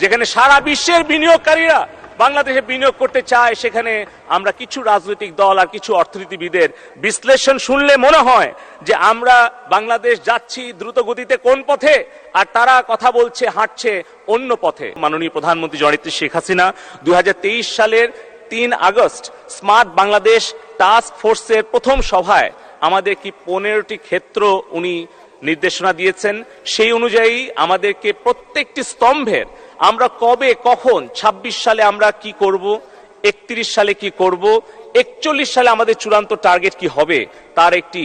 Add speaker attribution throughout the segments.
Speaker 1: যেখানে সারা বিশ্বের বিনিয়োগকারীরা বাংলাদেশে বিনিয়োগ করতে চায়, সেখানে আমরা কিছু রাজনৈতিক দল আর কিছু অর্থনীতিবিদের বিশ্লেষণ শুনলে মনে হয় যে আমরা বাংলাদেশ যাচ্ছি দ্রুত গতিতে কোন পথে? আর তারা কথা বলছে, হাঁটছে অন্য পথে। মাননীয় প্রধানমন্ত্রী জননেত্রী শেখ হাসিনা দুই হাজার তেইশ সালের তিন আগস্ট স্মার্ট বাংলাদেশ টাস্ক ফোর্সের প্রথম সভায় আমাদের কি পনেরোটি ক্ষেত্র উনি নির্দেশনা দিয়েছেন, সেই অনুযায়ী আমাদেরকে প্রত্যেকটি স্তম্ভের আমরা কবে, কখন ২৬ সালে আমরা কি করব, একত্রিশ সালে কি করব, একচল্লিশ সালে আমাদের চূড়ান্ত টার্গেট কি হবে, তার একটি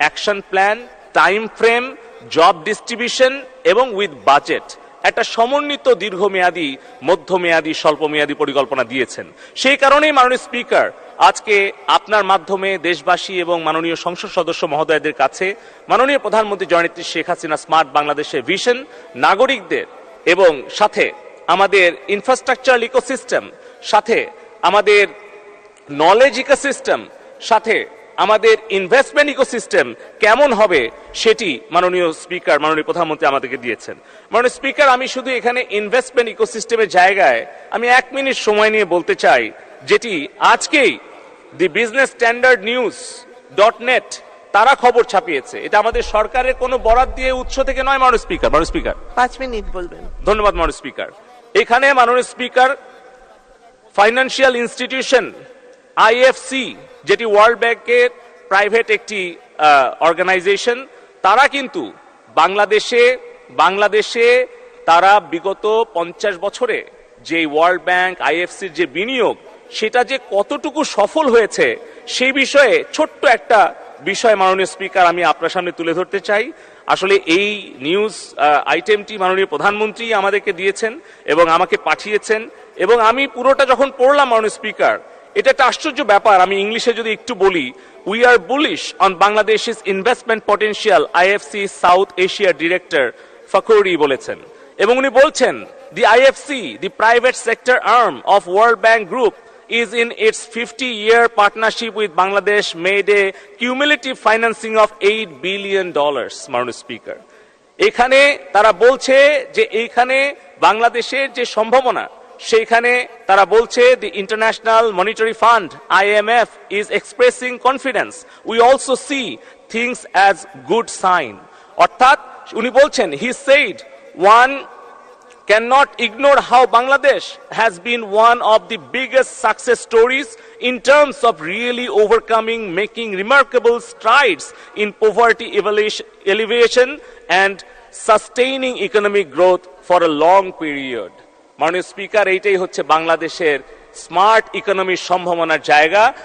Speaker 1: action plan, time frame, job distribution এবং উইথ বাজেট। একটা সমন্বিত দীর্ঘমেয়াদী, মধ্যমেয়াদী, স্বল্পমেয়াদী পরিকল্পনা দিয়েছেন। সেই কারণেই মাননীয় স্পিকার, আজকে আপনার মাধ্যমে দেশবাসী এবং মাননীয় সংসদ সদস্য মহোদয়দের কাছে মাননীয় প্রধানমন্ত্রী জয়নেত্রী শেখ হাসিনা স্মার্ট বাংলাদেশের ভিশন নাগরিকদের এবং সাথে আমাদের ইনফ্রাস্ট্রাকচার ইকোসিস্টেম সাথে আমাদের নলেজ ইকোসিস্টেম সাথে আমাদের ইনভেস্টমেন্ট ইকোসিস্টেম কেমন হবে সেটি মাননীয় স্পিকার মাননীয় প্রধানমন্ত্রী আমাদেরকে দিয়েছেন। মাননীয় স্পিকার আমি শুধু এখানে ইনভেস্টমেন্ট ইকোসিস্টেমের জায়গায় আমি এক মিনিট সময় নিয়ে বলতে চাই, যেটি আজকেই the business standard news dot net তারা খবর ছাপিয়েছে। এটা আমাদের সরকারের কোনো বরাদ দিয়ে উৎস থেকে নয় মাননীয় স্পিকার মাননীয় স্পিকার।
Speaker 2: পাঁচ মিনিট বলবেন।
Speaker 1: ধন্যবাদ মাননীয় স্পিকার। এখানে মাননীয় স্পিকার ফাইন্যান্সিয়াল ইনস্টিটিউশন আইএফসি যেটি ওয়ার্ল্ড ব্যাংকের প্রাইভেট একটি অর্গানাইজেশন তারা কিন্তু বাংলাদেশে বাংলাদেশে তারা বিগত পঞ্চাশ বছরে যে ওয়ার্ল্ড ব্যাংক আইএফসির যে বিনিয়োগ সেটা যে কতটুকু সফল হয়েছে সেই বিষয়ে ছোট্ট একটা বিষয় মাননীয় স্পিকার, আমি আপনার সামনে তুলে ধরতে চাই। আসলে এই নিউজ আইটেমটি মাননীয় প্রধানমন্ত্রী আমাদেরকে দিয়েছেন এবং আমাকে পাঠিয়েছেন এবং আমি পুরোটা যখন পড়লাম মাননীয় স্পিকার, এটা একটা আশ্চর্য ব্যাপার। আমি ইংলিশে যদি একটু বলি we are bullish on Bangladesh investment potential IFC South Asia director Fakhoury বলেছেন। এবং উনি বলছেন the IFC the private sector arm of world bank group is in its 50 year partnership with Bangladesh made a cumulative financing of 8 billion dollars মাননীয় speaker এখানে তারা বলছে যে এইখানে বাংলাদেশের যে সম্ভাবনা সেইখানে তারা বলছে the international monetary fund IMF is expressing confidence we also see things as good sign অর্থাৎ উনি বলছেন he said one cannot ignore how Bangladesh has been one of the biggest success stories in terms of really overcoming, making remarkable strides in poverty elevation and sustaining economic growth for a long period. মাননীয় speaker এইটাই হচ্ছে বাংলাদেশের smart ইকোনমির সম্ভাবনার জায়গা